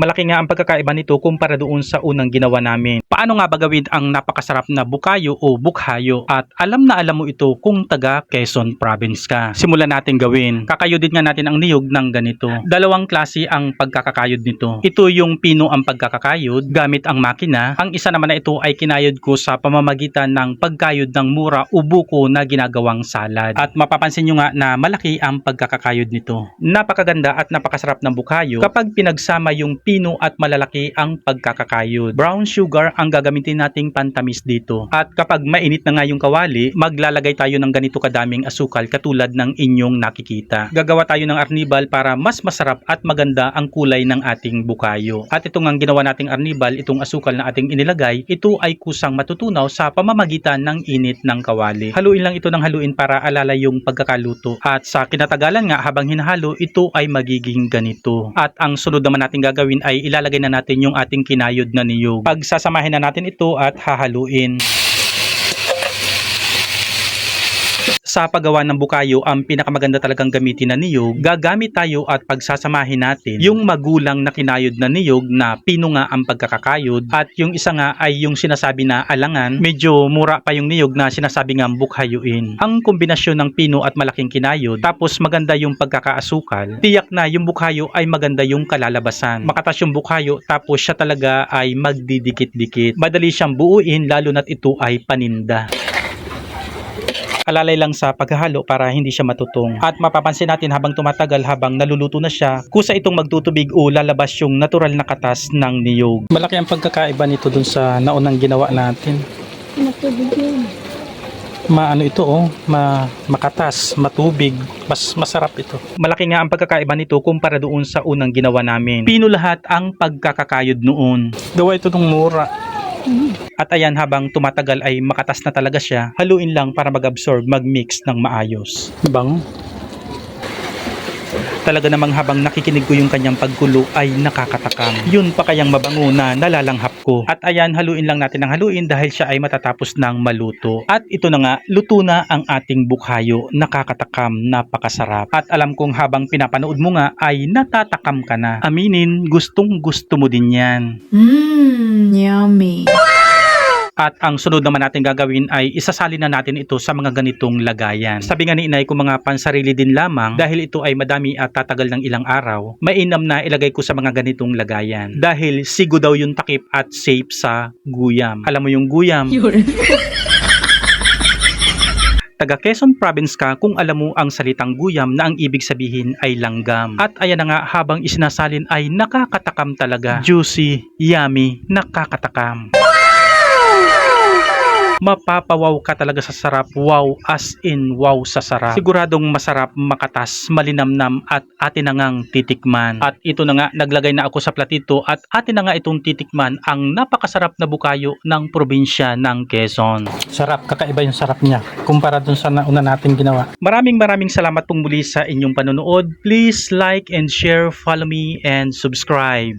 Malaki nga ang pagkakaiba nito kumpara doon sa unang ginawa namin. Paano nga ba gawin ang napakasarap na bukayo o bukhayo? At alam na alam mo ito kung taga Quezon Province ka. Simulan natin gawin. Kakayodin nga natin ang niyog ng ganito. Dalawang klase ang pagkakakayod nito. Ito yung pino ang pagkakakayod gamit ang makina. Ang isa naman na ito ay kinayod ko sa pamamagitan ng pagkayod ng mura o buko na ginagawang salad. At mapapansin nyo nga na malaki ang pagkakakayod nito. Napakaganda at napakasarap ng bukayo kapag pinagsama yung pino at malalaki ang pagkakakayod. Brown sugar ang gagamitin nating pantamis dito. At kapag mainit na nga yung kawali, maglalagay tayo ng ganito kadaming asukal katulad ng inyong nakikita. Gagawa tayo ng arnibal para mas masarap at maganda ang kulay ng ating bukayo. At itong ang ginawa nating arnibal, itong asukal na ating inilagay, ito ay kusang matutunaw sa pamamagitan ng init ng kawali. Haluin lang ito ng haluin para alala yung pagkakaluto. At sa kinatagalan nga habang hinahalo, ito ay magiging ganito. At ang sunod naman natin gagawin ay ilalagay na natin yung ating kinayod na niyog. Pagsasamahin na natin ito at hahaluin. Sa paggawa ng bukayo, ang pinakamaganda talagang gamitin na niyog, gagamit tayo at pagsasamahin natin yung magulang na kinayod na niyog na pino nga ang pagkakakayod at yung isa nga ay yung sinasabi na alangan, medyo mura pa yung niyog na sinasabi nga bukhayuin. Ang kombinasyon ng pino at malaking kinayod, tapos maganda yung pagkakaasukal, tiyak na yung bukhayo ay maganda yung kalalabasan. Makatas yung bukhayo tapos siya talaga ay magdidikit-dikit. Madali siyang buuin lalo na't ito ay paninda alalay lang sa paghahalo para hindi siya matutong. At mapapansin natin habang tumatagal habang naluluto na siya, kusa itong magtutubig o lalabas yung natural na katas ng niyog. Malaki ang pagkakaiba nito dun sa naunang ginawa natin. Matubig yun. Maano ito oh, ma makatas, matubig, mas masarap ito. Malaki nga ang pagkakaiba nito kumpara doon sa unang ginawa namin. Pino lahat ang pagkakakayod noon. Gawa ito ng mura. At ayan habang tumatagal ay makatas na talaga siya, haluin lang para mag-absorb, mag-mix ng maayos. Bang? Talaga namang habang nakikinig ko yung kanyang pagkulo ay nakakatakam. Yun pa kayang mabango na nalalanghap ko. At ayan, haluin lang natin ng haluin dahil siya ay matatapos ng maluto. At ito na nga, luto na ang ating bukhayo. Nakakatakam, napakasarap. At alam kong habang pinapanood mo nga ay natatakam ka na. Aminin, gustong gusto mo din yan. Mmm, yummy. At ang sunod naman natin gagawin ay isasali na natin ito sa mga ganitong lagayan. Sabi nga ni inay kung mga pansarili din lamang dahil ito ay madami at tatagal ng ilang araw, mainam na ilagay ko sa mga ganitong lagayan. Dahil sigo daw yung takip at safe sa guyam. Alam mo yung guyam, Yun. taga Quezon Province ka kung alam mo ang salitang guyam na ang ibig sabihin ay langgam. At ayan na nga habang isinasalin ay nakakatakam talaga. Juicy, yummy, nakakatakam. Mapapawaw ka talaga sa sarap. Wow, as in wow sa sarap. Siguradong masarap, makatas, malinamnam at atin na ngang titikman. At ito na nga, naglagay na ako sa platito at atin na nga itong titikman ang napakasarap na bukayo ng probinsya ng Quezon. Sarap, kakaiba yung sarap niya kumpara dun sa nauna natin ginawa. Maraming maraming salamat pong muli sa inyong panonood. Please like and share, follow me and subscribe.